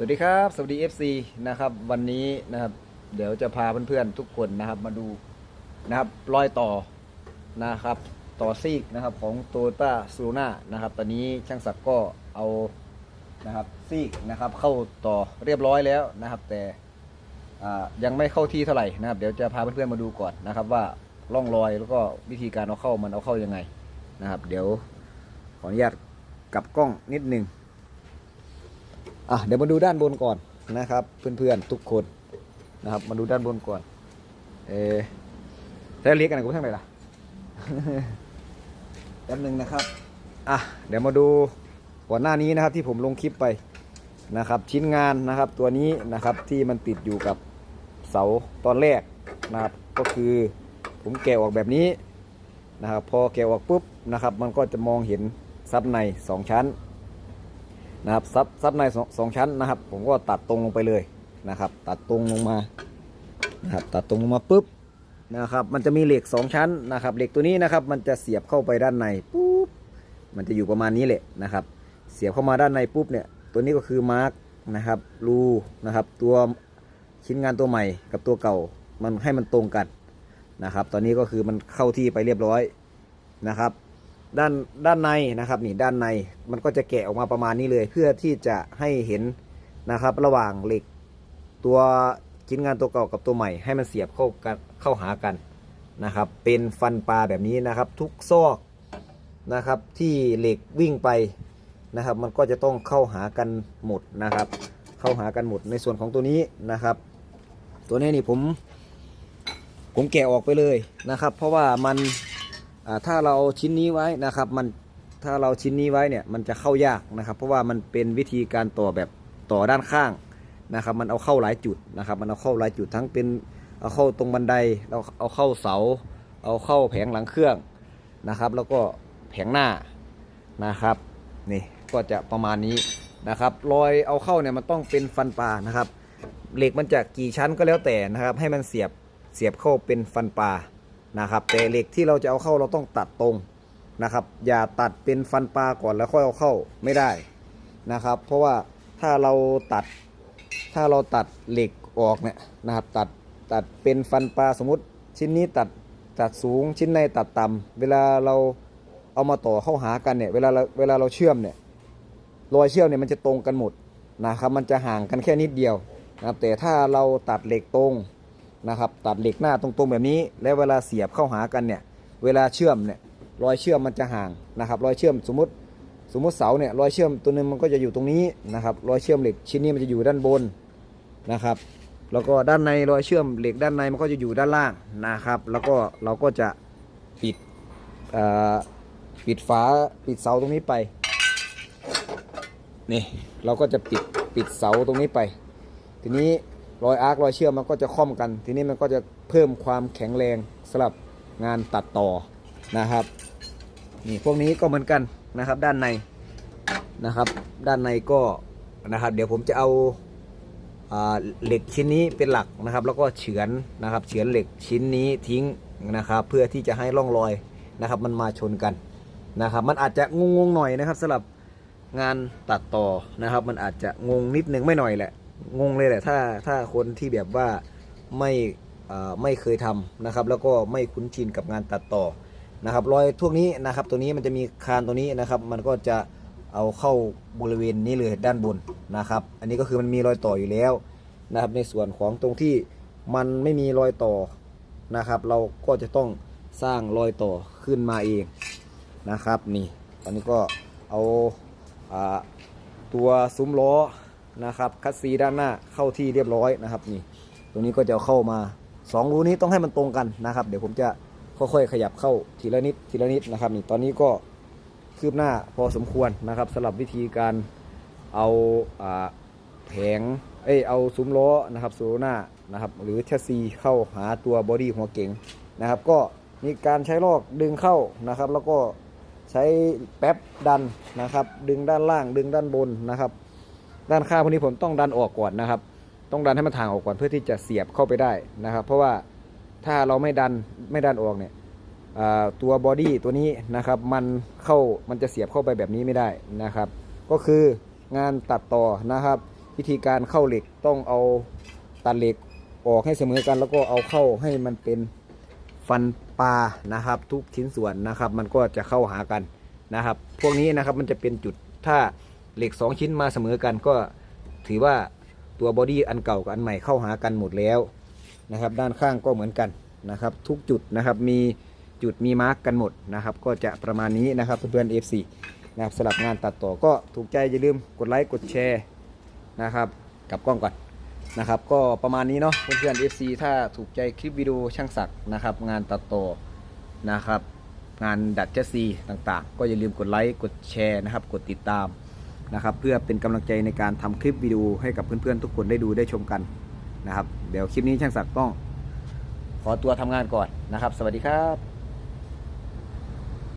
สวัสดีครับ สวัสดี FC นะครับ วันนี้นะครับ เดี๋ยวจะพาเพื่อนๆทุกคนนะครับมาดูนะครับรอยต่อนะครับ ต่อซีกนะครับของโตโยต้าซูน่านะครับ ตอนนี้ช่างศักดิ์ก็เอานะครับซีกนะครับเข้าต่อเรียบร้อยแล้วนะครับ แต่อ่ายังไม่เข้าที่เท่าไหร่นะครับ เดี๋ยวจะพาเพื่อนๆมาดูก่อนนะครับ ว่าร่องรอยแล้วก็วิธีการเอาเข้ามันเอาเข้ายังไงนะครับ เดี๋ยวขออนุญาตกลับกล้องนิดนึง อะเดี๋ยวมาดูด้านบนก่อนนะครับ เพื่อนๆทุกคนนะครับ มาดูด้านบนก่อน เออแท้เรียกกันกูทั้งไหนล่ะแป๊บหนึงนะครับอะเดี๋ยวมาดูก่อนหน้านี้นะครับที่ผมลงคลิปไปนะครับ ชิ้นงานนะครับตัวนี้นะครับที่มันติดอยู่กับเสาตอนแรกนะครับ ก็คือผมแกะออกแบบนี้นะครับ พอแกะออกปุ๊บนะครับ มันก็จะมองเห็นซับในสองชั้น นะครับซับซับในสองสองชั้นนะครับ ผมก็ตัดตรงลงไปเลยนะครับ ตัดตรงลงมานะครับตัดตรงลงมาปุ๊บนะครับ มันจะมีเหล็กสองชั้นนะครับเหล็กตัวนี้นะครับ มันจะเสียบเข้าไปด้านในปุ๊บมันจะอยู่ประมาณนี้แหละนะครับ เสียบเข้ามาด้านในปุ๊บเนี่ยตัวนี้ก็คือมาร์กนะครับรูนะครับ ตัวชิ้นงานตัวใหม่กับตัวเก่ามันให้มันตรงกันนะครับ ตอนนี้ก็คือมันเข้าที่ไปเรียบร้อยนะครับ ด้านด้านในนะครับนี่ด้านในมันก็จะแกะออกมาประมาณนี้เลย เพื่อที่จะให้เห็นนะครับ ระหว่างเหล็กตัวชิ้นงานตัวเก่ากับตัวใหม่ ให้มันเสียบเข้ากันเข้าหากันนะครับ เป็นฟันปลาแบบนี้นะครับ ทุกซอกนะครับ ที่เหล็กวิ่งไปนะครับ มันก็จะต้องเข้าหากันหมดนะครับ เข้าหากันหมดในส่วนของตัวนี้นะครับ ตัวนี้นี่ผม ผมแกะออกไปเลยนะครับ เพราะว่ามัน ถ้าเราชิ้นนี้ไว้นะครับมันถ้าเราชิ้นนี้ไว้เนี่ยมันจะเข้ายากนะครับ เพราะว่ามันเป็นวิธีการต่อแบบต่อด้านข้างนะครับ มันเอาเข้าหลายจุดนะครับ มันเอาเข้าหลายจุดทั้งเป็นเอาเข้าตรงบันไดเราเอาเข้าเสา เอาเข้าแผงหลังเครื่องนะครับ แล้วก็แผงหน้านะครับนี่ก็จะประมาณนี้นะครับรอยเอาเข้าเนี่ยมันต้องเป็นฟันปลานะครับ เหล็กมันจะกี่ชั้นก็แล้วแต่นะครับ ให้มันเสียบเสียบเข้าเป็นฟันปลา นะครับแต่เหล็กที่เราจะเอาเข้าเราต้องตัดตรงนะครับ อย่าตัดเป็นฟันปลาก่อนแล้วค่อยเอาเข้าไม่ได้นะครับ เพราะว่าถ้าเราตัดถ้าเราตัดเหล็กออกเนี่ยนะครับตัดตัดเป็นฟันปลาสมมติชิ้นนี้ตัดตัดสูงชิ้นในตัดต่ำเวลาเราเอามาต่อเข้าหากันเนี่ยเวลาเราเวลาเราเชื่อมเนี่ยรอยเชื่อมเนี่ยมันจะตรงกันหมดนะครับมันจะห่างกันแค่นิดเดียวนะครับแต่ถ้าเราตัดเหล็กตรง นะครับตัดเหล็กหน้าตรงๆแบบนี้ แล้วเวลาเสียบเข้าหากันเนี่ยเวลาเชื่อมเนี่ยรอยเชื่อมมันจะห่างนะครับรอยเชื่อมสมมติสมมติเสาเนี่ยรอยเชื่อมตัวนึงมันก็จะอยู่ตรงนี้นะครับรอยเชื่อมเหล็กชิ้นนี้มันจะอยู่ด้านบนนะครับ แล้วก็ด้านในรอยเชื่อมเหล็กด้านในมันก็จะอยู่ด้านล่างนะครับ แล้วก็เราก็จะปิดปิดฝาปิดเสาตรงนี้ไปนี่เราก็จะปิดปิดเสาตรงนี้ไป ทีนี้ รอยอาร์ครอยเชื่อมมันก็จะค่อมกัน ทีนี้มันก็จะเพิ่มความแข็งแรงสำหรับงานตัดต่อนะครับนี่พวกนี้ก็เหมือนกันนะครับด้านในนะครับ ด้านในก็นะครับ เดี๋ยวผมจะเอาเหล็กชิ้นนี้เป็นหลักนะครับ แล้วก็เฉือนนะครับ เฉือนเหล็กชิ้นนี้ทิ้งนะครับ เพื่อที่จะให้ร่องรอยนะครับ มันมาชนกันนะครับ มันอาจจะงงๆหน่อยนะครับสำหรับงานตัดต่อนะครับ มันอาจจะงงนิดนึงไม่หน่อยแหละ งงเลยแหละถ้าถ้าคนที่แบบว่าไม่ไม่เคยทำนะครับ แล้วก็ไม่คุ้นชินกับงานตัดต่อนะครับ รอยพวกนี้นะครับ ตัวนี้มันจะมีคานตัวนี้นะครับ มันก็จะเอาเข้าบริเวณนี้เลยด้านบนนะครับ อันนี้ก็คือมันมีรอยต่ออยู่แล้วนะครับ ในส่วนของตรงที่มันไม่มีรอยต่อนะครับ เราก็จะต้องสร้างรอยต่อขึ้นมาเองนะครับ นี่ ตอนนี้ก็เอาอ่าตัวซุ้มล้อ นะครับคัสซีด้านหน้าเข้าที่เรียบร้อยนะครับนี่ตรงนี้ก็จะเข้ามาสองรูนี้ต้องให้มันตรงกันนะครับ เดี๋ยวผมจะค่อยๆขยับเข้าทีละนิดทีละนิดนะครับนี่ตอนนี้ก็คืบหน้าพอสมควรนะครับสำหรับวิธีการเอาอแผงเอ้ยเอาซุ้มล้อนะครับโซหน้านะครับหรือแชสซีเข้าหาตัวบอดี้หัวเก๋งนะครับ ก็มีการใช้ลอกดึงเข้านะครับ แล้วก็ใช้แป๊บดันนะครับ ดึงด้านล่างดึงด้านบนนะครับ ด้านข้างพวกนี้ผมต้องดันออกก่อนนะครับ ต้องดันให้มันทางออกก่อนเพื่อที่จะเสียบเข้าไปได้นะครับ เพราะว่าถ้าเราไม่ดันไม่ดันออกเนี่ยตัวบอดี้ตัวนี้นะครับมันเข้ามันจะเสียบเข้าไปแบบนี้ไม่ได้นะครับ ก็คืองานตัดต่อนะครับ วิธีการเข้าเหล็กต้องเอาตัดเหล็กออกให้เสมอกัน แล้วก็เอาเข้าให้มันเป็นฟันปลานะครับ ทุกชิ้นส่วนนะครับ มันก็จะเข้าหากันนะครับ พวกนี้นะครับมันจะเป็นจุดถ้า เหล็ก 2 ชิ้นมาเสมอกันก็ถือว่าตัวบอดี้อันเก่ากับอันใหม่เข้าหากันหมดแล้วนะครับ ด้านข้างก็เหมือนกันนะครับ ทุกจุดนะครับมีจุดมีมาร์กกันหมดนะครับ ก็จะประมาณนี้นะครับเพื่อนๆ FC นะครับสำหรับงานตัดต่อก็ถูกใจอย่าลืมกดไลค์กดแชร์นะครับกับกล้องก่อนนะครับ ก็ประมาณนี้เนาะเพื่อนๆ FC ถ้าถูกใจคลิปวิดีโอช่างศักด์นะครับ งานตัดต่อนะครับ งานดัดเจสซีต่างๆ ก็อย่าลืมกดไลค์กดแชร์นะครับ กดติดตาม นะครับเพื่อเป็นกำลังใจในการทำคลิปวิดีโอให้กับเพื่อนๆทุกคนได้ดูได้ชมกันนะครับ เดี๋ยวคลิปนี้ช่างศักดิ์ต้องขอตัวทำงานก่อนนะครับ สวัสดีครับ